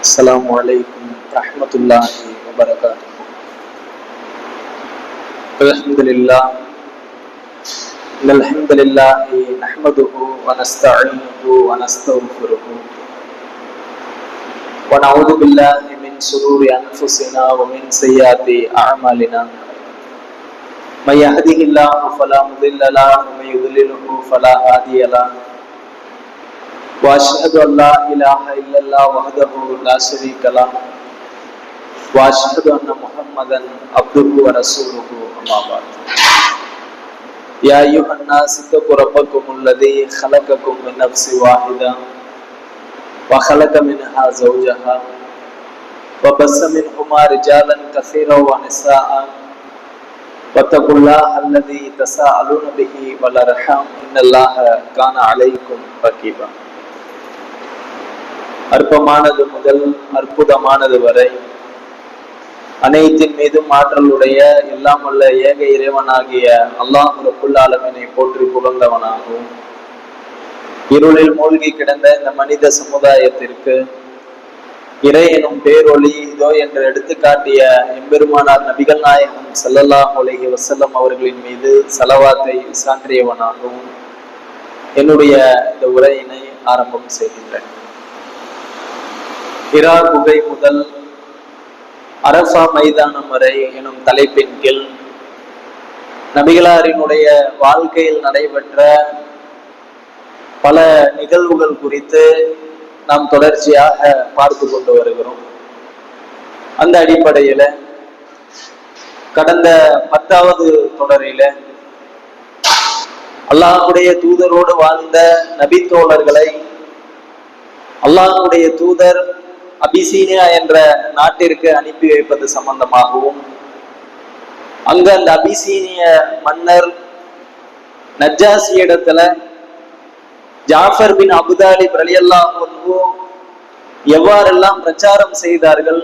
السلام عليكم ورحمة الله وبركاته. الحمد لله. إن الحمد لله نحمده ونستعينه ونستغفره. ونعوذ بالله من شرور أنفسنا ومن سيئات أعمالنا. من يهده الله فلا مضل له ومن يضلله فلا هادي له. وأشهد أن لا إله إلا الله وحده لا شريك له. وأشهد أن محمدا عبده ورسوله أما بعد. يا أيها الناس اتقوا ربكم الذي خلقكم من نفس واحدة وخلق منها زوجها وبث منهما رجالا كثيرا ونساء. واتقوا الله الذي تساءلون به والأرحام إن الله كان عليكم رقيبا. அற்பமானது முதல் அற்புதமானது வரை. அனைத்தின் மீதும் ஆற்றலுடைய எல்லாம் உள்ள ஏக இறைவனாகிய அல்லாஹ் ரப்புல்லாலமினை போற்றி புகழ்ந்தவனாகும். இருளில் மூழ்கி கிடந்த இந்த மனித சமுதாயத்திற்கு இறை எனும் பேரொளி இதோ என்று எடுத்துக்காட்டிய எம்பெருமானார் நபிகள் நாயகம் செல்லல்லா அலைஹி வசல்லம் அவர்களின் மீது செலவாத்தை சான்றியவனாகவும் என்னுடைய இந்த உரையினை ஆரம்பம் செய்கின்றேன். இரா குகை முதல் அரசா மைதானம் வரை எனும் தலைப்பின் கீழ் நபிகளாரினுடைய வாழ்க்கையில் நடைபெற்ற பல நிகழ்வுகள் குறித்து நாம் தொடர்ச்சியாக பார்த்து கொண்டு வருகிறோம். அந்த அடிப்படையில் கடந்த பத்தாவது தொடரில அல்லாஹுடைய தூதரோடு வாழ்ந்த நபித்தோழர்களை அல்லாஹுடைய தூதர் அபிசீனியா என்ற நாட்டிற்கு அனுப்பி வைப்பது சம்பந்தமாகவும் அங்க அந்த அபிசீனிய மன்னர் நஜாசி இடத்துல ஜாஃபர் பின் அபுதாலி ரலியல்லாஹு எவ்வாறெல்லாம் பிரச்சாரம் செய்தார்கள்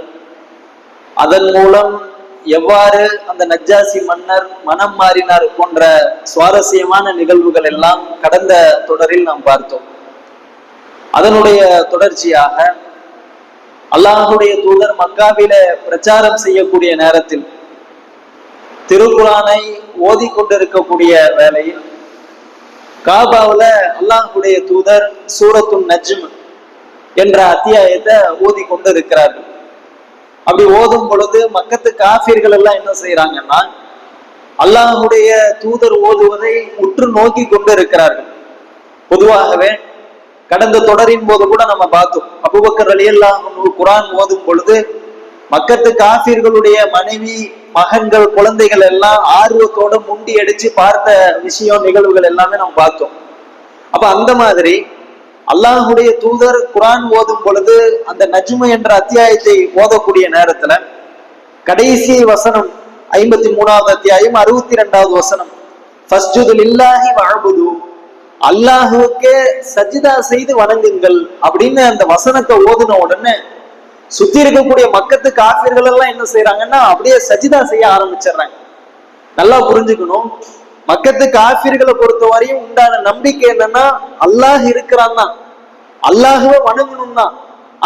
அதன் மூலம் எவ்வாறு அந்த நஜ்ஜாசி மன்னர் மனம் மாறினார் போன்ற சுவாரஸ்யமான நிகழ்வுகள் எல்லாம் கடந்த தொடரில் நாம் பார்த்தோம். அதனுடைய தொடர்ச்சியாக அல்லாஹுடைய தூதர் மக்காவில பிரச்சாரம் செய்யக்கூடிய நேரத்தில் திருக்குறானை ஓதி கொண்டிருக்கக்கூடிய வேலையில் காபாவில் அல்லாஹுடைய தூதர் சூரத்து நஜ்ம் என்ற அத்தியாயத்தை ஓதி கொண்டு இருக்கிறார்கள் அப்படி ஓதும் பொழுது மக்கத்து காஃபிர்கள் எல்லாம் என்ன செய்யறாங்கன்னா அல்லாஹுடைய தூதர் ஓதுவதை உற்று நோக்கி கொண்டு இருக்கிறார்கள் பொதுவாகவே கடந்த தொடரின் போது கூட நம்ம பார்த்தோம். அபுபக்கர் அலி குரான் ஓதும் பொழுது மக்கத்து காஃபிர்களுடைய மனைவி மகன்கள் குழந்தைகள் எல்லாம் ஆர்வத்தோட முண்டி அடிச்சு பார்த்த விஷயம் நிகழ்வுகள் எல்லாமே நம்ம பார்த்தோம். அப்ப அந்த மாதிரி அல்லாஹுடைய தூதர் குரான் ஓதும் பொழுது அந்த நஜ்மு என்ற அத்தியாயத்தை ஓதக்கூடிய நேரத்துல கடைசி வசனம் ஐம்பத்தி மூணாவது அத்தியாயம் அறுபத்தி ரெண்டாவது வசனம் ஃபஸ்ஜுதுல் இல்லாஹி வாழ்புது அல்லாஹுக்கே சஜிதா செய்து வணங்குங்கள் அப்படின்னு அந்த வசனத்தை ஓதுன உடனே சுத்தி இருக்கக்கூடிய மக்கத்து காப்பியர்கள் எல்லாம் என்ன செய்யறாங்கன்னா அப்படியே சஜிதா செய்ய ஆரம்பிச்சிடுறாங்க. நல்லா புரிஞ்சுக்கணும். மக்கத்து காஃபிர்களை பொறுத்த வரையும் உண்டான நம்பிக்கை என்னன்னா அல்லாஹ் இருக்கிறான் தான் அல்லாஹுவை வணங்கணும் தான்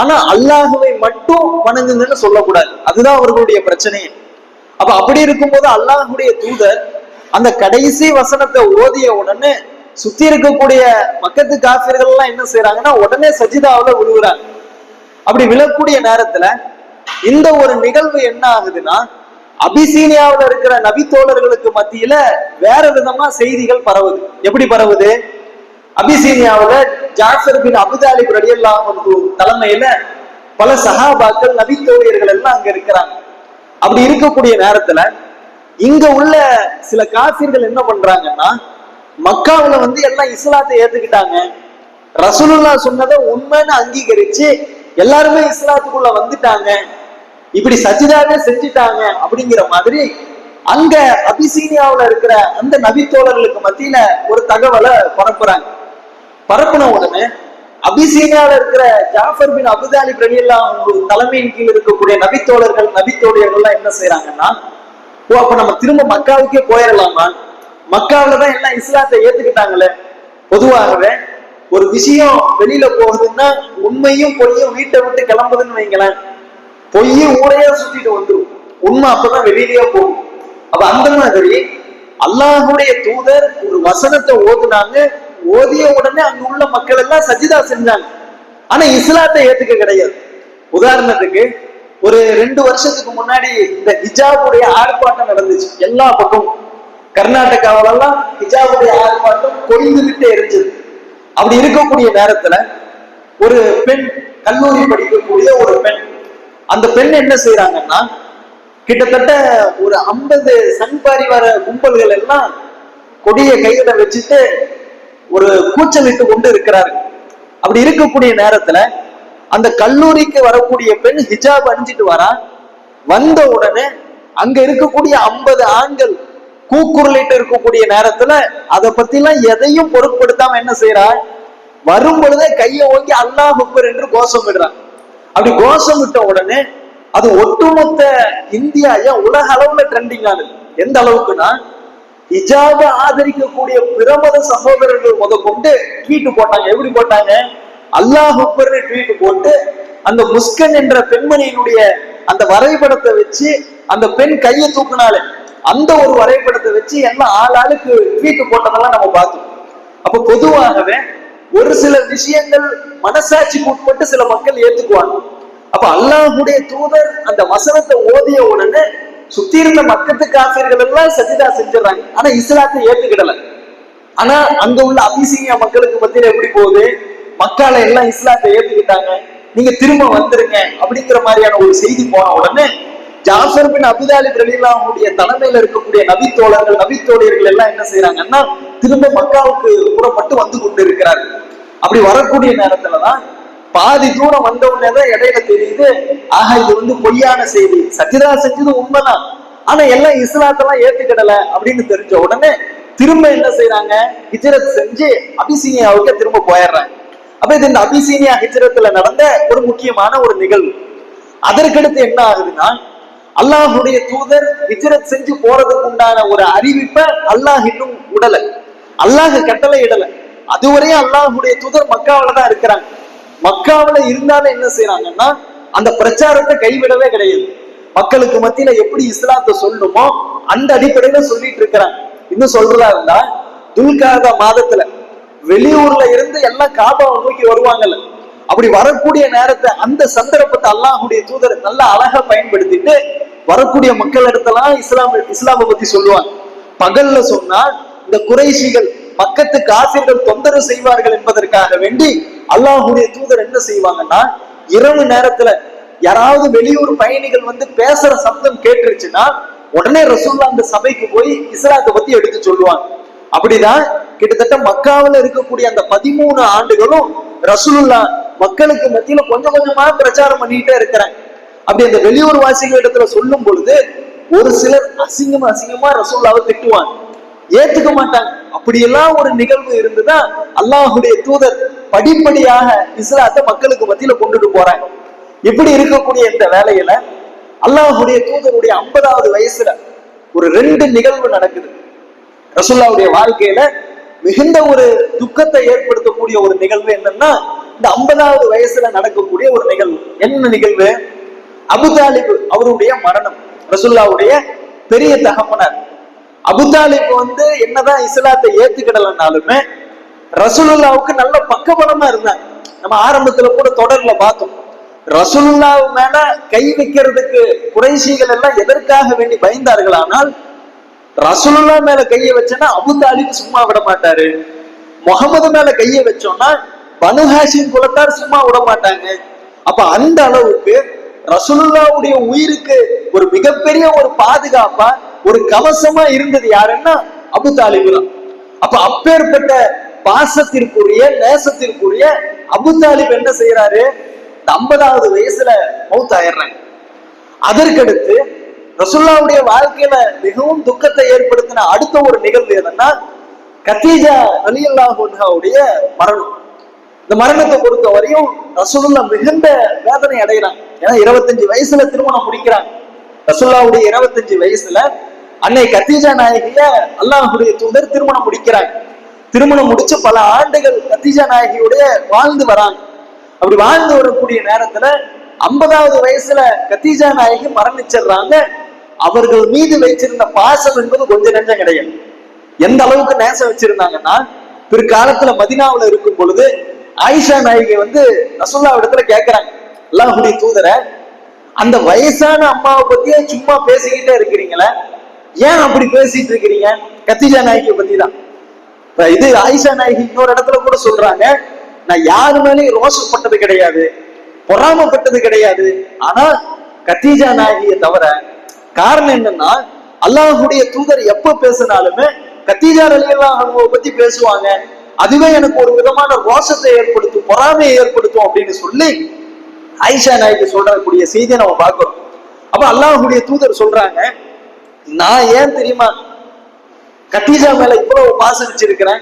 ஆனா அல்லாஹுவை மட்டும் வணங்குங்கன்னு சொல்லக்கூடாது. அதுதான் அவர்களுடைய பிரச்சனையே. அப்ப அப்படி இருக்கும்போது அல்லாஹுடைய தூதர் அந்த கடைசி வசனத்தை ஓதிய உடனே சுத்தி இருக்கக்கூடிய மக்கத்து காசியர்கள் எல்லாம் என்ன செய்யறாங்கன்னா உடனே சஜிதாவில விழுகுறாங்க அப்படி விழக்கூடிய நேரத்துல இந்த ஒரு நிகழ்வு என்ன ஆகுதுன்னா அபிசீனியாவில் இருக்கிற நபித்தோழர்களுக்கு மத்தியில வேற விதமா செய்திகள் பரவுது. எப்படி பரவுது? அபிசீனியாவுல ஜாஃபர் பின் அபுதாலிப் ரடியல்லாம் தலைமையில பல சகாபாக்கள் நபித்தோழியர்கள் எல்லாம் அங்க இருக்கிறாங்க. அப்படி இருக்கக்கூடிய நேரத்துல இங்க உள்ள சில காசிர்கள் என்ன பண்றாங்கன்னா மக்காவில் வந்து எல்லாம் இஸ்லாத்தை ஏத்துக்கிட்டாங்க. ரசூலுல்லா சொன்னதை உண்மைன்னு அங்கீகரிச்சு எல்லாருமே இஸ்லாத்துக்குள்ள வந்துட்டாங்க. இப்படி சஜிதாவே செஞ்சுட்டாங்க அப்படிங்கிற மாதிரி அங்க அபிசீனியாவில் இருக்கிற அந்த நபித்தோழர்களுக்கு மத்தியில ஒரு தகவலை பரப்புறாங்க. பரப்புன உடனே அபிசீனியாவில் இருக்கிற ஜாஃபர் பின் அபுதாலி பிரணியெல்லாம் தலைமையின் கீழ் இருக்கக்கூடிய நபித்தோழர்கள் நபித்தோழியர்கள்லாம் என்ன செய்யறாங்கன்னா ஓ அப்ப நம்ம திரும்ப மக்காவுக்கே போயிடலாமா? மக்காவில தான் எல்லாம் இஸ்லாத்தை ஏத்துக்கிட்டாங்களே. பொதுவாகவே ஒரு விஷயம் வெளியில போகுதுன்னா உண்மையும் பொய்யும் வீட்டை விட்டு கிளம்புதுன்னு வைங்களேன். பொய்யும் ஊரையா சுத்திட்டு வந்துரும். உண்மை அப்பதான் வெளியிலேயே போகும். அப்ப அந்த மாதிரி அல்லாஹுடைய தூதர் ஒரு வசனத்தை ஓதுனாங்க. ஓதிய உடனே அங்க உள்ள மக்கள் எல்லாம் சஜிதா செஞ்சாங்க. ஆனா இஸ்லாத்தை ஏத்துக்க கிடையாது. உதாரணத்துக்கு ஒரு ரெண்டு வருஷத்துக்கு முன்னாடி இந்த ஹிஜாபுடைய ஆர்ப்பாட்டம் நடந்துச்சு. எல்லா பக்கமும். கர்நாடகாவிலெல்லாம் ஹிஜாபுடைய ஆர்ப்பாட்டம் கொழுந்துகிட்டே இருந்துச்சு அப்படி இருக்கக்கூடிய நேரத்துல ஒரு பெண் கல்லூரி படிக்கக்கூடிய ஒரு பெண் அந்த பெண் என்ன செய்யறாங்கன்னா கிட்டத்தட்ட ஒரு ஐம்பது சங்பாரிவார கும்பல்கள் எல்லாம் கொடிய கையில வச்சுட்டு ஒரு கூச்சலிட்டு கொண்டு இருக்கிறாரு அப்படி இருக்கக்கூடிய நேரத்துல அந்த கல்லூரிக்கு வரக்கூடிய பெண் ஹிஜாப் அணிஞ்சிட்டு வரா. வந்த உடனே அங்க இருக்கக்கூடிய ஐம்பது ஆண்கள் கூக்குரலிட்டு இருக்கக்கூடிய நேரத்துல அதை பத்திலாம் எதையும் பொருட்படுத்தாம என்ன செய்யறா வரும் பொழுதே கையை ஓங்கி அல்லாஹ் அக்பர் என்று கோஷம் விடுறான் அப்படி கோஷம் விட்ட உடனே அது ஒட்டுமொத்த இந்தியா ஏன் உலக அளவுல ட்ரெண்டிங் ஆனது? எந்த அளவுக்குன்னா ஹிஜாப ஆதரிக்கக்கூடிய பிரமத சகோதரர்கள் முத கொண்டு ட்வீட்டு போட்டாங்க. எப்படி போட்டாங்க? அல்லாஹ் அக்பர்னு ட்வீட்டு போட்டு அந்த முஸ்கன் என்ற பெண்மணியினுடைய அந்த வரைபடத்தை வச்சு அந்த பெண் கையை தூக்குனாலே அந்த ஒரு வரைபடத்தை வச்சு எல்லாம் ஆள் ஆளுக்கு ட்வீட் போட்டதெல்லாம் நம்ம பார்த்தோம் அப்ப பொதுவாகவே ஒரு சில விஷயங்கள் மனசாட்சிக்கு உட்பட்டு சில மக்கள் ஏத்துக்குவாங்க. அப்ப அல்லாஹுடைய தூதர் அந்த வசனத்தை ஓதிய உடனே சுத்தி இருந்த மக்கத்து காசிர்கள் எல்லாம் சஜிதா செஞ்சிடறாங்க. ஆனா இஸ்லாத்தை ஏத்துக்கிடல. ஆனா அங்க உள்ள அபிசிங்க மக்களுக்கு மத்தியில எப்படி போகுது? மக்களை எல்லாம் இஸ்லாத்தை ஏத்துக்கிட்டாங்க. நீங்க திரும்ப வந்துருங்க அப்படிங்கிற மாதிரியான ஒரு செய்தி போன உடனே ஜாஃபர் பின் அபுதாலிப் ரலிலாவுடைய தலைமையில இருக்கக்கூடிய நபித்தோழர்கள் நபித்தோழியர்கள் எல்லாம் என்ன செய்யறாங்கன்னா திரும்ப மக்காவுக்கு புறப்பட்டு வந்து கொண்டு இருக்கிறார்கள் அப்படி வரக்கூடிய நேரத்துலதான் பாதி தூரம் வந்த உடனே தான் இடையில தெரியுது ஆஹா இது வந்து பொய்யான செய்தி. சத்யதா செஞ்சது உண்மைதான். ஆனா எல்லாம் இஸ்லாத்தெல்லாம் ஏத்துக்கிடல அப்படின்னு தெரிஞ்ச உடனே திரும்ப என்ன செய்யறாங்க ஹிஜரத் செஞ்சு அபிசீனியாவுக்கு திரும்ப போயிடுறாங்க. அப்ப இது இந்த அபிசீனியா ஹிஜரத்துல நடந்த ஒரு முக்கியமான ஒரு நிகழ்வு. அதற்கடுத்து என்ன ஆகுதுன்னா அல்லாஹுடைய தூதர் ஹிஜ்ரத் செஞ்சு போறதுக்கு உண்டான ஒரு அறிவிப்பை அல்லாஹ் இன்னும் விடல அல்லாஹ் கட்டளை இடல. அதுவரையும் அல்லாஹுடைய தூதர் மக்காவில தான் இருக்கிறாங்க. மக்காவில இருந்தாலும் என்ன செய்யறாங்கன்னா அந்த பிரச்சாரத்தை கைவிடவே கிடையாது. மக்களுக்கு மத்தியில எப்படி இஸ்லாத்தை சொல்லணுமோ அந்த அடிப்படையில சொல்லிட்டு இருக்கிறாங்க. இன்னும் சொல்றதா இருந்தா துல்காத மாதத்துல வெளியூர்ல இருந்து எல்லாம் காபாவை நோக்கி வருவாங்கல்ல. அப்படி வரக்கூடிய நேரத்தை அந்த சந்தர்ப்பத்தை அல்லாஹுடைய தூதர் நல்லா அழகா பயன்படுத்திட்டு வரக்கூடிய மக்கள் இடத்தெல்லாம் இஸ்லாம் இஸ்லாமை பத்தி சொல்லுவாங்க. பகல்ல சொன்னா இந்த குறைஷிகள் பக்கத்து காசிர்கள் தொந்தரவு செய்வார்கள் என்பதற்காக வேண்டி அல்லாஹுடைய தூதர் என்ன செய்வாங்கன்னா இரவு நேரத்துல யாராவது வெளியூர் பயணிகள் வந்து பேசுற சப்தம் கேட்டுருச்சுன்னா உடனே ரசூல்லா அந்த சபைக்கு போய் இஸ்லாத்தை பத்தி எடுத்து சொல்லுவாங்க. அப்படிதான் கிட்டத்தட்ட மக்காவில் இருக்கக்கூடிய அந்த பதிமூணு ஆண்டுகளும் ரசூலுல்லா மக்களுக்கு மத்தியில கொஞ்சம் கொஞ்சமா பிரச்சாரம் பண்ணிட்டே இருக்கிறாங்க அப்படி அந்த வெளியூர் வாசிகள் இடத்துல சொல்லும் பொழுது ஒரு சிலர் அசிங்கமா அசிங்கமா ரசூல்லாவை திட்டுவாங்க. ஏத்துக்க மாட்டாங்க. அப்படியெல்லாம் ஒரு நிகழ்வு இருந்துதான் அல்லாஹுடைய தூதர் படிப்படியாக இஸ்லாத்தை மக்களுக்கு மத்தியில கொண்டுட்டு போறாங்க இப்படி இருக்கக்கூடிய இந்த வேலையில அல்லாஹுடைய தூதருடைய ஐம்பதாவது வயசுல ஒரு ரெண்டு நிகழ்வு நடக்குது. ரசுல்லாவுடைய வாழ்க்கையில மிகுந்த ஒரு துக்கத்தை ஏற்படுத்தக்கூடிய ஒரு நிகழ்வு என்னன்னா இந்த ஐம்பதாவது வயசுல நடக்கக்கூடிய ஒரு நிகழ்வு. என்ன நிகழ்வு? அபுதாலிபு அவருடைய மரணம். ரசுல்லாவுடைய பெரிய தகப்பனார். அபுதாலிப் வந்து என்னதான் இஸ்லாத்தை ஏத்துக்கிடலனாலுமே ரசூலுல்லாவுக்கு நல்ல பக்கபலமா இருந்தாங்க நம்ம ஆரம்பத்துல கூட தொடர்ல பார்த்தோம். ரசுல்லாவு மேல கை வைக்கிறதுக்கு குறைசிகள் எல்லாம் எதற்காக வேண்டி பயந்தார்கள்? ஆனால் ரசூலுல்லா மேல கையை வச்சோன்னா அபுதாலிப் சும்மா விட மாட்டாரு. முகமது மேல கையை வச்சோம்னா பனுஹாசின் குலத்தார் சும்மா விட மாட்டாங்க அப்ப அந்த அளவுக்கு ரசூலுல்லாவுடைய உயிருக்கு ஒரு மிகப்பெரிய ஒரு பாதுகாப்பா ஒரு கவசமா இருந்தது யாருன்னா அபு தாலிபு அப்ப அப்பேற்பட்ட பாசத்திற்குரிய நேசத்திற்குரிய அபு தாலிப் என்ன செய்யறாரு ஐம்பதாவது வயசுல மௌத் ஆயிடுறாங்க. அதற்கடுத்து ரசுல்லாவுடைய வாழ்க்கையில மிகவும் துக்கத்தை ஏற்படுத்தின அடுத்த ஒரு நிகழ்வு எதுன்னா கத்தீஜா அலியல்லாஹுடைய மரணம். இந்த மரணத்தை பொறுத்த வரையும் ரசூலுல்லா மிகுந்த வேதனை அடைகிறாங்க ஏன்னா இருபத்தஞ்சு வயசுல திருமணம் முடிக்கிறாங்க ரசூல்லாவுடைய இருபத்தஞ்சு வயசுல அன்னை கத்தீஜா நாயகிய அல்லாஹுடைய தூதர் திருமணம் முடிக்கிறாங்க. திருமணம் முடிச்சு பல ஆண்டுகள் கத்தீஜா நாயகியுடைய வாழ்ந்து வராங்க. அப்படி வாழ்ந்து வரக்கூடிய நேரத்துல ஐம்பதாவது வயசுல கத்தீஜா நாயகி மரணிச்சிடுறாங்க. அவர்கள் மீது வைச்சிருந்த பாசம் என்பது கொஞ்சம் நெஞ்சம் கிடையாது. எந்த அளவுக்கு நேசம் வச்சிருந்தாங்கன்னா பிற்காலத்துல மதினாவுல இருக்கும் பொழுது ஆயிஷா நாயகி வந்து ரசுல்லா இடத்துல கேக்குறாங்க அல்லாஹுடைய தூதரை அந்த வயசான அம்மாவை பத்தியே சும்மா பேசிக்கிட்டே இருக்கிறீங்களே ஏன் அப்படி பேசிட்டு இருக்கிறீங்க? கத்திஜா நாயகியை பத்தி தான் இப்ப இது ஆயிஷா நாயகி இன்னொரு இடத்துல கூட சொல்றாங்க நான் யாரு மேலேயும் ரோஷப்பட்டது கிடையாது பொறாமப்பட்டது கிடையாது. ஆனா கத்தீஜா நாயகியை தவிர காரணம் என்னன்னா அல்லாஹுடைய தூதர் எப்ப பேசினாலுமே கத்தீஜா அலியல்லாஹுவை பத்தி பேசுவாங்க. அதுவே எனக்கு ஒரு விதமான ரோஷத்தை ஏற்படுத்தும் பொறாமையை ஏற்படுத்தும் அப்படின்னு சொல்லி ஐஷா நாய்க்கு சொல்றக்கூடிய செய்தியை நம்ம பார்க்கிறோம் அப்ப அல்லாஹுடைய தூதர் சொல்றாங்க நான் ஏன் தெரியுமா கத்தீஜா மேல இவ்வளவு பாசம் வச்சிருக்கிறேன்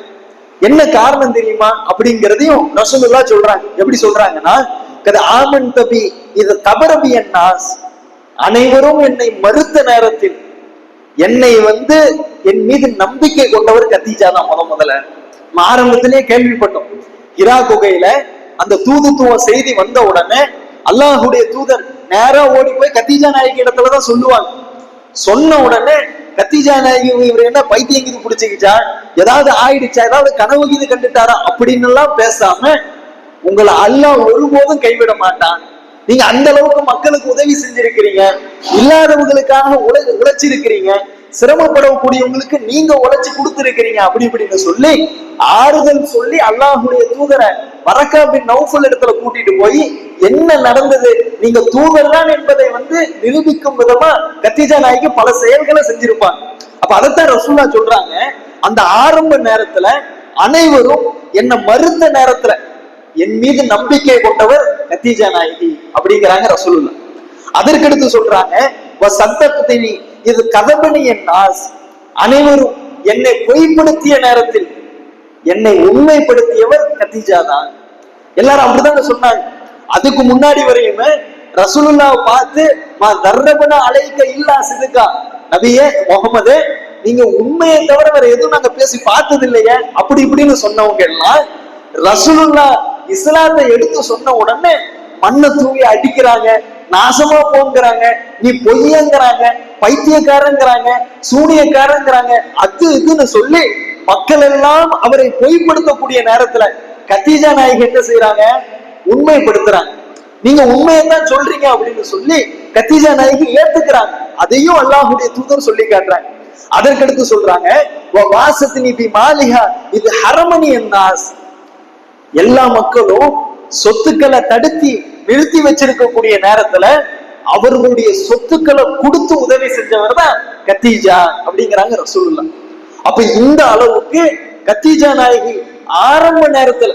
என்ன காரணம் தெரியுமா அப்படிங்கிறதையும் ரசூலுல்லா சொல்றாங்க. எப்படி சொல்றாங்கன்னா கது ஆமன் தபி இது தபரபி நாஸ். அனைவரும் என்னை மறுத்த நேரத்தில் என்னை வந்து என் மீது நம்பிக்கை கொண்டவர் கத்தீஜா தான் முத முதல்ல. ஆரம்பத்திலே கேள்விப்பட்டோம். இரா குகையில அந்த தூதுத்துவ செய்தி வந்த உடனே அல்லாஹுடைய தூதர் நேரா ஓடி போய் கத்தீஜா நாயகி இடத்துலதான் சொல்லுவாங்க. சொன்ன உடனே கத்திஜா நாயகி இவர் என்ன பைத்தியம் கீது பிடிச்சிக்கிச்சா ஏதாவது ஆயிடுச்சா? ஏதாவது கனவு கீது கண்டுட்டாரா? அப்படின்னு எல்லாம் பேசாம உங்களை அல்லாஹ் ஒருபோதும் கைவிட மாட்டான். நீங்க அந்த அளவுக்கு மக்களுக்கு உதவி செஞ்சிருக்கிறீங்க. இல்லாதவங்களுக்காக உழை உழைச்சிருக்கிறீங்க. சிரமப்படக்கூடியவங்களுக்கு நீங்க உழைச்சு கொடுத்திருக்கிறீங்க அப்படி இப்படின்னு சொல்லி ஆறுதல் சொல்லி அல்லாஹுடைய தூதரை வரக்கா பின் நௌஃபல் இடத்துல கூட்டிட்டு போய் என்ன நடந்தது? நீங்க தூதர் தான் என்பதை வந்து நிரூபிக்கும் விதமா கத்திஜா நாய்க்கு பல செயல்களை செஞ்சிருப்பாங்க. அப்ப அதைத்தான் ரசூல்லா சொல்றாங்க. அந்த ஆரம்ப நேரத்துல அனைவரும் என்ன மறுத்த நேரத்துல என் மீது நம்பிக்கை கொண்டவர் கத்தீஜா நாயகி அப்படிங்கிறாங்க ரசூலுல்லா அதற்கடுத்து சொல்றாங்க இது கதபணி என் ஆஸ் அனைவரும் என்னை பொய்ப்படுத்திய நேரத்தில் என்னை உண்மைப்படுத்தியவர் கத்திஜா தான். எல்லாரும் அப்படிதான் சொன்னாங்க? அதுக்கு முன்னாடி வரையுமே ரசூலுல்லாவை பார்த்து மா தர்ரபன அழைக்க இல்லா சிதுக்கா. நபியே முகமது நீங்க உண்மையை தவிர வேற எதுவும் நாங்க பேசி பார்த்தது இல்லையே அப்படி இப்படின்னு சொன்னவங்க எல்லாம் ரசூலுல்லா இஸ்லாத்தை எடுத்து சொன்ன உடனே மண்ணை தூவி அடிக்கிறாங்க. நாசமா போங்கிறாங்க நீ பொய்யங்கிறாங்க பைத்தியக்காரங்கிறாங்க சூனியக்காரங்கிறாங்க அது இதுன்னு சொல்லி மக்கள் எல்லாம் அவரை பொய்ப்படுத்தக்கூடிய நேரத்துல கத்தீஜா நாயகி என்ன செய்யறாங்க உண்மைப்படுத்துறாங்க. நீங்க உண்மையை தான் சொல்றீங்க அப்படின்னு சொல்லி கத்தீஜா நாயகி ஏத்துக்கிறாங்க. அதையும் அல்லாஹுடைய தூதர் சொல்லி காட்டுறாங்க. அதற்கடுத்து சொல்றாங்க வாசத்தினி பி மாலிகா இது ஹரமணி என்னாஸ் எல்லா மக்களும் சொத்துக்களை தடுத்தி நிறுத்தி வச்சிருக்கக்கூடிய நேரத்துல அவர்களுடைய சொத்துக்களை கொடுத்து உதவி செஞ்சவர் தான் கத்தீஜா அப்படிங்கிறாங்க ரசூலுல்லா அப்ப இந்த அளவுக்கு கத்தீஜா நாயகி ஆரம்ப நேரத்துல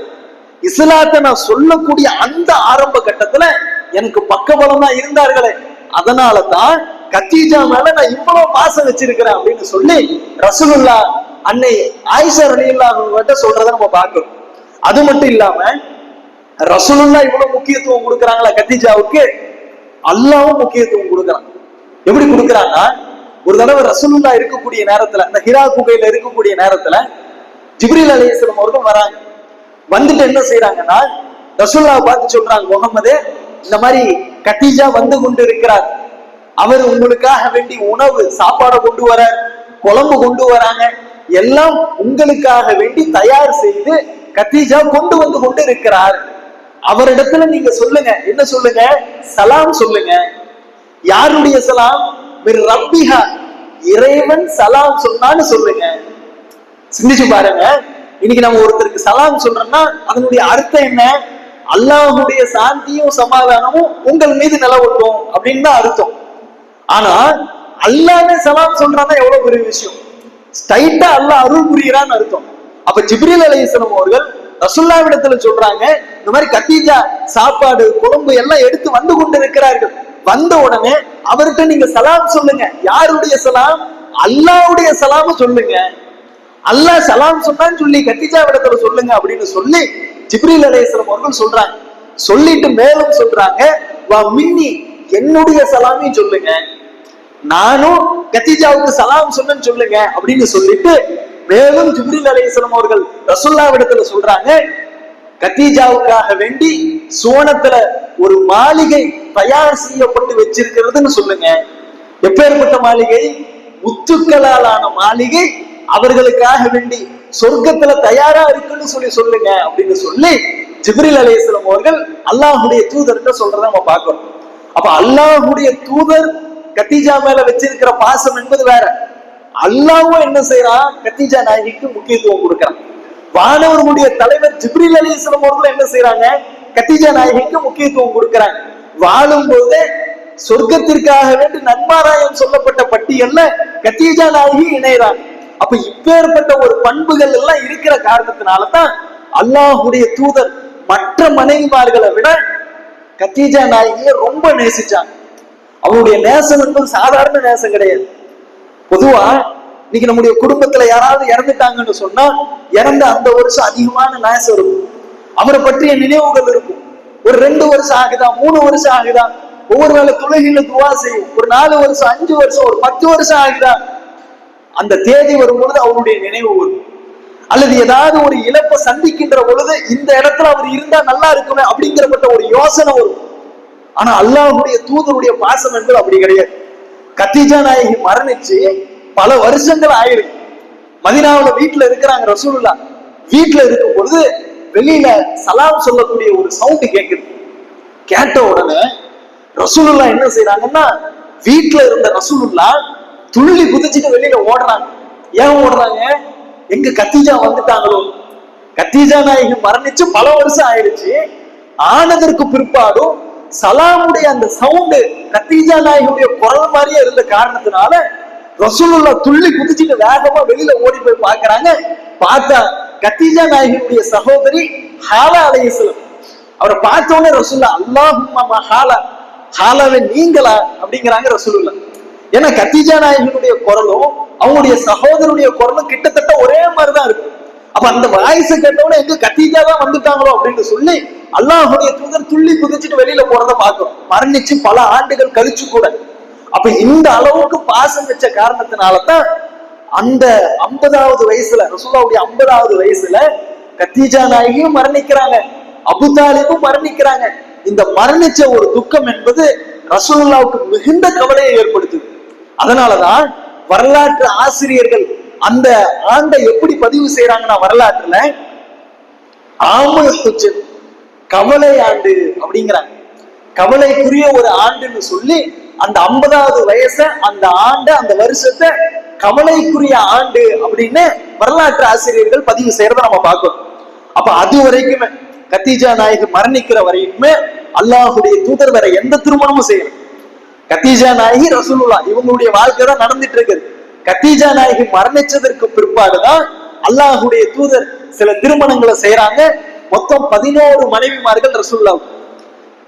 இஸ்லாத்தை நான் சொல்லக்கூடிய அந்த ஆரம்ப கட்டத்துல எனக்கு பக்கபலமா இருந்தார்களே அதனால தான் கத்தீஜா மேல நான் இவ்வளவு பாசம் வச்சிருக்கிறேன் அப்படின்னு சொல்லி ரசூலுல்லா அன்னை ஆயிஷா ரலியல்லாஹு சொல்றதை நம்ம பார்க்கிறோம் அது மட்டும் இல்லாம ரசூலுல்லா இவ்வளவு முக்கியத்துவம் கொடுக்குறாங்களா கத்திஜாவுக்கு? அல்லாவும் முக்கியத்துவம் கொடுக்குறான் எப்படி கொடுக்குறாங்கன்னா ஒரு தடவை ரசூலுல்லா இருக்கக்கூடிய நேரத்துல அந்த ஹிரா குகையில இருக்கக்கூடிய நேரத்துல ஜிப்ரில் அலிஸ்லம் அவர்கள் வராங்க. வந்துட்டு என்ன செய்யறாங்கன்னா ரசூல்லா பார்த்து சொல்றாங்க முகமது இந்த மாதிரி கத்தீஜா வந்து கொண்டு இருக்கிறார் அவர் உங்களுக்காக வேண்டி உணவு சாப்பாடை கொண்டு வர குழம்பு கொண்டு வராங்க. எல்லாம் உங்களுக்காக வேண்டி தயார் செய்து கத்தீஜா கொண்டு வந்து கொண்டு இருக்கிறார் அவரிடத்துல நீங்க சொல்லுங்க. என்ன சொல்லுங்க? சலாம் சொல்லுங்க. யாருடைய சலாம்? ரப்பிஹா. இறைவன் சலாம் சொன்னான்னு சொல்லுங்க. சிந்திச்சு பாருங்க. இன்னைக்கு நம்ம ஒருத்தருக்கு சலாம் சொல்றோம்னா அதனுடைய அர்த்தம் என்ன? அல்லாஹுடைய சாந்தியும் சமாதானமும் உங்கள் மீது நிலவட்டும் அப்படின்னு தான் அர்த்தம். ஆனா அல்லாமே சலாம் சொல்றான்னா எவ்வளவு பெரிய விஷயம். ஸ்டைட்டா அல்லாஹ் அருள் புரிகிறான்னு அர்த்தம். அப்ப ஜிப்ரில் அலையம் அவர்கள் ரசுல்லாவிடத்துல சொல்றாங்க இந்த மாதிரி கத்தீஜா சாப்பாடு குழம்பு எல்லாம் எடுத்து வந்து கொண்டு இருக்கிறார்கள் வந்த உடனே அவர்கிட்ட நீங்க சலாம் சொல்லுங்க. யாருடைய சலாம்? அல்லாவுடைய சலாம சொல்லுங்க. அல்லாஹ் சலாம் சொன்னான்னு சொல்லி கத்திஜா விடத்துல சொல்லுங்க அப்படின்னு சொல்லி ஜிப்ரீல் அலேஸ்லம் அவர்கள் சொல்றாங்க. சொல்லிட்டு மேலும் சொல்றாங்க. வா மின்னி என்னுடைய சலாமையும் சொல்லுங்க. நானும் கத்திஜாவுக்கு சலாம் சொன்னு சொல்லுங்க அப்படின்னு சொல்லிட்டு மேலும் ஜிப்ரீல் அலைஹிஸ்ஸலாம் அவர்கள் ரசுல்லாவிடத்துல சொல்றாங்க. கத்தீஜாவுக்காக வேண்டி சோனத்துல ஒரு மாளிகை தயார் செய்யப்பட்டு வச்சிருக்கிறதுன்னு சொல்லுங்க. எப்பேற்பட்ட மாளிகை? முத்துக்களாலான மாளிகை. அவர்களுக்காக வேண்டி சொர்க்கத்துல தயாரா இருக்குன்னு சொல்லி சொல்லுங்க அப்படின்னு சொல்லி ஜிப்ரில் அலைஹிஸ்ஸலாம் அவர்கள் அல்லாஹுடைய தூதர்கிட்ட சொல்றத நம்ம பார்க்கிறோம் அப்ப அல்லாஹுடைய தூதர் கத்தீஜா மேல வச்சிருக்கிற பாசம் என்பது வேற. அல்லாவும் என்ன செய்யறான் கத்தீஜா நாயகிக்கு முக்கியத்துவம் கொடுக்கறான். வானவர்களுடைய தலைவர் ஜிப்ரில் அலிஸ்லாம் அவர்கள் என்ன செய்யறாங்க கத்தீஜா நாயகிக்கு முக்கியத்துவம் கொடுக்கறாங்க வாழும் போது சொர்க்கத்திற்காக வேண்டி நன்மாராயம் சொல்லப்பட்ட பட்டியல்ல கத்தீஜா நாயகி இணையறாங்க அப்ப இப்பேற்பட்ட ஒரு பண்புகள் எல்லாம் இருக்கிற காரணத்தினாலதான் அல்லாஹுடைய தூதர் மற்ற மனைவிமார்களை விட கத்தீஜா நாயகியை ரொம்ப நேசிச்சாங்க அவருடைய நேசம் என்பது சாதாரண நேசம் கிடையாது. பொதுவா இன்னைக்கு நம்முடைய குடும்பத்துல யாராவது இறந்துட்டாங்கன்னு சொன்னா இறந்த அந்த வருஷம் அதிகமான நாசம் இருக்கும் அவரை பற்றிய நினைவுகள் இருக்கும். ஒரு ரெண்டு வருஷம் ஆகுதா மூணு வருஷம் ஆகுதா? ஒவ்வொரு வேளை துளைகள துவா செய்யும். ஒரு நாலு வருஷம் அஞ்சு வருஷம் ஒரு பத்து வருஷம் ஆகுதா? அந்த தேதி வரும்பொழுது அவருடைய நினைவு வரும். அல்லது ஏதாவது ஒரு இழப்பை சந்திக்கின்ற பொழுது இந்த இடத்துல அவர் இருந்தா நல்லா இருக்குமே அப்படிங்கிறப்பட்ட ஒரு யோசனை வரும். ஆனா அல்லாஹுடைய தூதருடைய பாசம் என்பது அப்படி கிடையாது. கத்தீஜா நாயகி மரணிச்சு பல வருஷங்கள் ஆயிருக்கு. மதினாவில் வீட்டுல இருக்கிறாங்க ரசூலுல்லா. வீட்டுல இருக்கும் பொழுது வெளியில சலாம் சொல்லக்கூடிய ஒரு சவுண்ட் கேட்குது கேட்ட உடனே ரசூலுல்லா என்ன செய்யறாங்கன்னா வீட்டுல இருந்த ரசூலுல்லா துள்ளி குதிச்சுட்டு வெளியில ஓடுறாங்க. ஏன் ஓடுறாங்க? எங்க கத்தீஜா வந்துட்டாங்களோ. கத்தீஜா நாயகி மரணிச்சு பல வருஷம் ஆயிடுச்சு. ஆனதற்கு பிற்பாடும் சலாமுடைய அந்த சவுண்டு கத்தீஜா நாயகியுடைய குரல் மாதிரியே இருந்த காரணத்தினால ரசூலுல்லா துள்ளி குதிச்சுட்டு வேகமா வெளியில ஓடி போய் பாக்குறாங்க பார்த்தா கத்தீஜா நாயகனுடைய சகோதரி ஹாலா அலையசலம் அவரை பார்த்த உடனே ரசூல்லா அல்லாஹுமா ஹாலா ஹாலாவே நீங்களா? அப்படிங்கிறாங்க ரசூலுல்லா ஏன்னா கத்தீஜா நாயகனுடைய குரலும் அவங்களுடைய சகோதரனுடைய குரலும் கிட்டத்தட்ட ஒரே மாதிரிதான் இருக்கு அப்ப அந்த வாய்ஸ் கேட்டவன எங்க கத்தீஜா தான் வந்துட்டாங்களோ அப்படின்னு சொல்லி அல்லாஹுடைய தூதர் துள்ளி குதிச்சுட்டு வெளியில போறத பார்க்கிறோம். மரணிச்சு பல ஆண்டுகள் கழிச்சு கூட. அப்ப இந்த அளவுக்கு பாசம் வச்ச காரணத்தினாலதான் அந்த ஐம்பதாவது வயசுல ரசூல்லாவுடைய ஐம்பதாவது வயசுல கத்தீஜா நாயகியும் மரணிக்கிறாங்க அபுதாலிபும் மரணிக்கிறாங்க. இந்த மரணிச்ச ஒரு துக்கம் என்பது ரசூல்லாவுக்கு மிகுந்த கவலையை ஏற்படுத்துது. அதனாலதான் வரலாற்று ஆசிரியர்கள் அந்த ஆண்டை எப்படி பதிவு செய்யறாங்கன்னா வரலாற்றுல ஆமுல் கவலை ஆண்டு அப்படிங்கிறாங்க. கவலைக்குரிய ஒரு ஆண்டுன்னு சொல்லி அந்த ஐம்பதாவது வயச அந்த ஆண்டு அந்த வருஷத்தை கவலைக்குரிய ஆண்டு அப்படின்னு வரலாற்று ஆசிரியர்கள் பதிவு செய்யறத நம்ம பார்க்கணும். அப்ப அது வரைக்குமே கத்தீஜா நாயகி மரணிக்கிற வரைக்குமே அல்லாஹுடைய தூதர் வேற எந்த திருமணமும் செய்யணும் கத்தீஜா நாயகி ரசூலுல்லா இவங்களுடைய வாழ்க்கை தான் நடந்துட்டு இருக்குது. கத்தீஜா நாயகி மரணிச்சதற்கு பிற்பாடுதான் அல்லாஹுடைய தூதர் சில திருமணங்களை செய்யறாங்க மொத்தம் பதினோரு மனைவிமார்கள் ரசூல்லா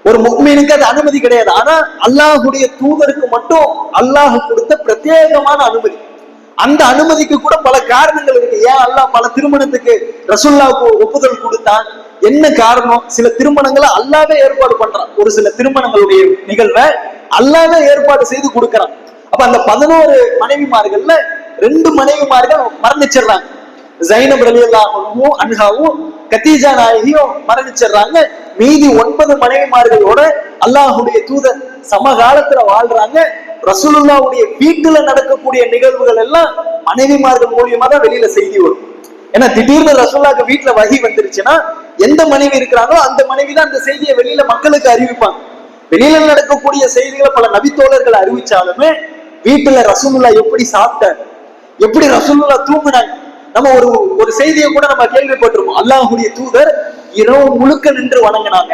ஒரு முக்மீனுக்கு அது அனுமதி கிடையாது. ஆனா அல்லாஹுடைய தூதருக்கு மட்டும் அல்லாஹ் கொடுத்த பிரத்யேகமான அனுமதி. அந்த அனுமதிக்கு கூட பல காரணங்கள் இருக்கு. ஏன் அல்லாஹ் பல திருமணத்துக்கு ரசுல்லாவுக்கு ஒப்புதல் கொடுத்தான்? என்ன காரணம்? சில திருமணங்களை அல்லாவே ஏற்பாடு பண்றான். ஒரு சில திருமணங்களுடைய நிகழ்வை அல்லாவே ஏற்பாடு செய்து கொடுக்கறான். அப்ப அந்த பதினோரு மனைவிமார்கள்ல ரெண்டு மனைவிமார்கள் மரணிச்சிடுறாங்க. ஜைனப் அலி அல்லாஹும் அன்ஹாவும் கத்தீஜா நாயகியும் மரணிச்சிடுறாங்க. மீதி ஒன்பது மனைவிமார்களோட அல்லாஹுடைய தூதர் சமகாலத்துல வாழ்றாங்க. ரசூலுல்லாவுடைய வீட்டுல நடக்கக்கூடிய நிகழ்வுகள் எல்லாம் மனைவிமார்கள் மூலியமா தான் வெளியில செய்தி வரும். ஏன்னா திடீர்னு ரசூல்லாக்கு வீட்டுல வகி வந்துருச்சுன்னா எந்த மனைவி இருக்கிறாங்களோ அந்த மனைவி தான் அந்த செய்தியை வெளியில மக்களுக்கு அறிவிப்பாங்க. வெளியில நடக்கக்கூடிய செய்திகளை பல நபித்தோழர்கள் அறிவிச்சாலுமே வீட்டுல ரசூலுல்லா எப்படி சாப்பிட்டார் எப்படி ரசூலுல்லா தூங்குனாங்க? நம்ம ஒரு ஒரு செய்தியை கூட நம்ம கேள்விப்பட்டிருக்கோம் அல்லாஹுடைய தூதர் இரவு முழுக்க நின்று வணங்கினாங்க.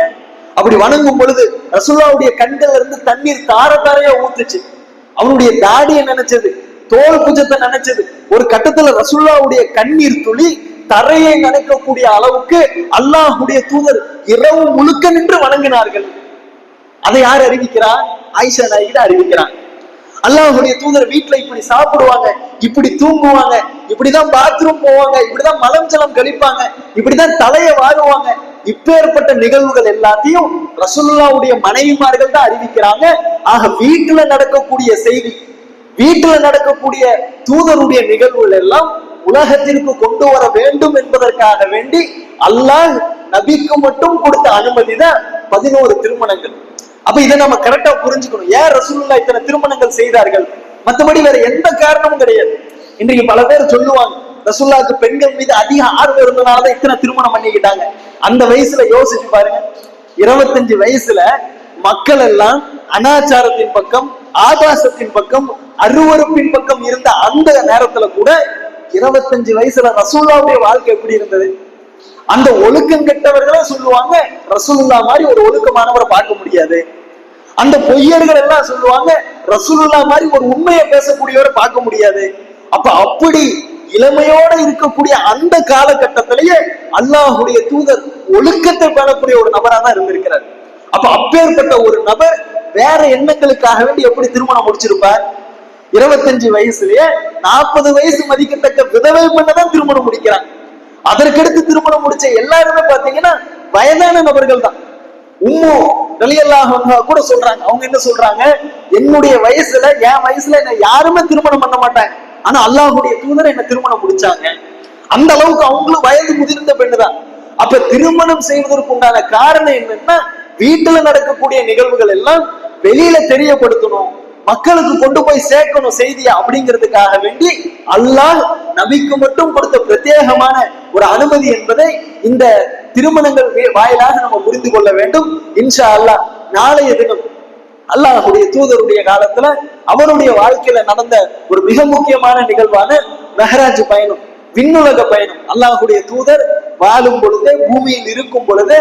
அப்படி வணங்கும் பொழுது ரசுல்லாவுடைய கண்கள்ல இருந்து தண்ணீர் தார தாரையா ஊத்துச்சு அவனுடைய தாடியை நினைச்சது? தோல் புஜத்தை நினைச்சது. ஒரு கட்டத்துல ரசுல்லாவுடைய கண்ணீர் துளி தரையை நினைக்கக்கூடிய அளவுக்கு அல்லாஹுடைய தூதர் இரவு முழுக்க நின்று வணங்கினார்கள். அதை யார் அறிவிக்கிறார் ஆயிஷா நாயகிட அறிவிக்கிறான். அல்லாஹுடைய தூதர் வீட்டுல இப்படி சாப்பிடுவாங்க இப்படி தூங்குவாங்க இப்படிதான் பாத்ரூம் போவாங்க இப்படிதான் மலம் ஜலம் கழிப்பாங்க இப்படிதான் தலைய வாருவாங்க. இப்பேற்பட்ட நிகழ்வுகள் எல்லாத்தையும் ரசுல்லாவுடைய மனைவிமார்கள் தான் அறிவிக்கிறாங்க. ஆக வீட்டுல நடக்கக்கூடிய செய்தி வீட்டுல நடக்கக்கூடிய தூதருடைய நிகழ்வுகள் எல்லாம் உலகத்திற்கு கொண்டு வர வேண்டும் என்பதற்காக வேண்டி அல்லாஹ் நபிக்கு மட்டும் கொடுத்த அனுமதி தான் பதினோரு திருமணங்கள். அப்ப இதை நம்ம கரெக்டா புரிஞ்சுக்கணும். ஏன் ரசூலுல்லா இத்தனை திருமணங்கள் செய்தார்கள்? மத்தபடி வேற எந்த காரணமும் கிடையாது. இன்றைக்கு பல பேர் சொல்லுவாங்க ரசூல்லாவுக்கு பெண்கள் மீது அதிக ஆர்வம் இருந்தனாலதான் இத்தனை திருமணம் பண்ணிக்கிட்டாங்க. அந்த வயசுல யோசிச்சு பாருங்க. இருபத்தஞ்சு வயசுல மக்கள் எல்லாம் அனாச்சாரத்தின் பக்கம் ஆபாசத்தின் பக்கம் அருவருப்பின் பக்கம் இருந்த அந்த நேரத்துல கூட இருபத்தஞ்சு வயசுல ரசூல்லாவுடைய வாழ்க்கை எப்படி இருந்தது? அந்த ஒழுக்கம் கெட்டவர்களே சொல்லுவாங்க. ரசூலுல்லா மாதிரி ஒரு ஒழுக்கமானவரை பார்க்க முடியாது. அந்த பொய்யர்கள் எல்லாம் சொல்லுவாங்க ரசூலுல்லா மாதிரி ஒரு உண்மையை பேசக்கூடியவரை பார்க்க முடியாது. அப்ப அப்படி இளமையோட இருக்கக்கூடிய அந்த காலகட்டத்திலேயே அல்லாஹுடைய தூதர் ஒழுக்கத்தை பெறக்கூடிய ஒரு நபரா தான் இருந்திருக்கிறார். அப்ப அப்பேற்பட்ட ஒரு நபர் வேற எண்ணங்களுக்காக வேண்டி எப்படி திருமணம் முடிச்சிருப்பார்? இருபத்தஞ்சு வயசுலயே நாற்பது வயசு மதிக்கத்தக்க விதவை பண்ணதான் திருமணம் முடிக்கிறாங்க அதற்கடுத்து திருமணம் முடிச்ச எல்லாருமே பாத்தீங்கன்னா வயதான நபர்கள் தான் உம்மு ரலியல்லாஹு கூட சொல்றாங்க. அவங்க என்ன சொல்றாங்க? என்னுடைய வயசுல என் வயசுல என்ன யாருமே திருமணம் பண்ண மாட்டாங்க. ஆனா அல்லாஹுடைய தூதர் என்ன திருமணம் முடிச்சாங்க. அந்த அளவுக்கு அவங்களும் வயது முதிர்ந்த பெண்ணுதான். அப்ப திருமணம் செய்வதற்கு உண்டான காரணம் என்னன்னா வீட்டுல நடக்கக்கூடிய நிகழ்வுகள் எல்லாம் வெளியில தெரியப்படுத்தணும் மக்களுக்கு கொண்டு போய் சேர்க்கணும் செய்தியா அப்படிங்கிறதுக்காக வேண்டி அல்லாஹ் நபிக்கு மட்டும் கொடுத்த பிரத்யேகமான ஒரு அனுமதி என்பதை இந்த திருமணங்கள் வாயிலாக நம்ம புரிந்து கொள்ள வேண்டும். இன்ஷா அல்லாஹ் நாளைய தினம் அல்லாஹுடைய தூதருடைய காலத்துல அவருடைய வாழ்க்கையில நடந்த ஒரு மிக முக்கியமான நிகழ்வான மெஹராஜ் பயணம் விண்ணுலக பயணம். அல்லாஹுடைய தூதர் வாழும் பொழுது பூமியில் இருக்கும் பொழுது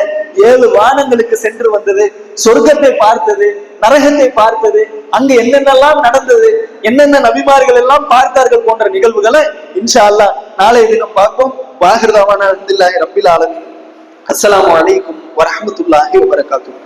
ஏழு வானங்களுக்கு சென்று வந்தது சொர்க்கத்தை பார்த்தது நரகத்தை பார்த்தது அங்கு என்னென்னலாம் நடந்தது என்னென்ன நபிமார்கள் எல்லாம் பார்த்தார்கள் போன்ற நிகழ்வுகளை இன்ஷா அல்லாஹ் நாளைய தினம் பார்ப்போம். வாகிருதாவான அப்துல்லாஹி ரபில் ஆலமீன். அஸ்லாம் வலைக்கும் வரமத்துல்லாஹி வபரகாத்துஹு.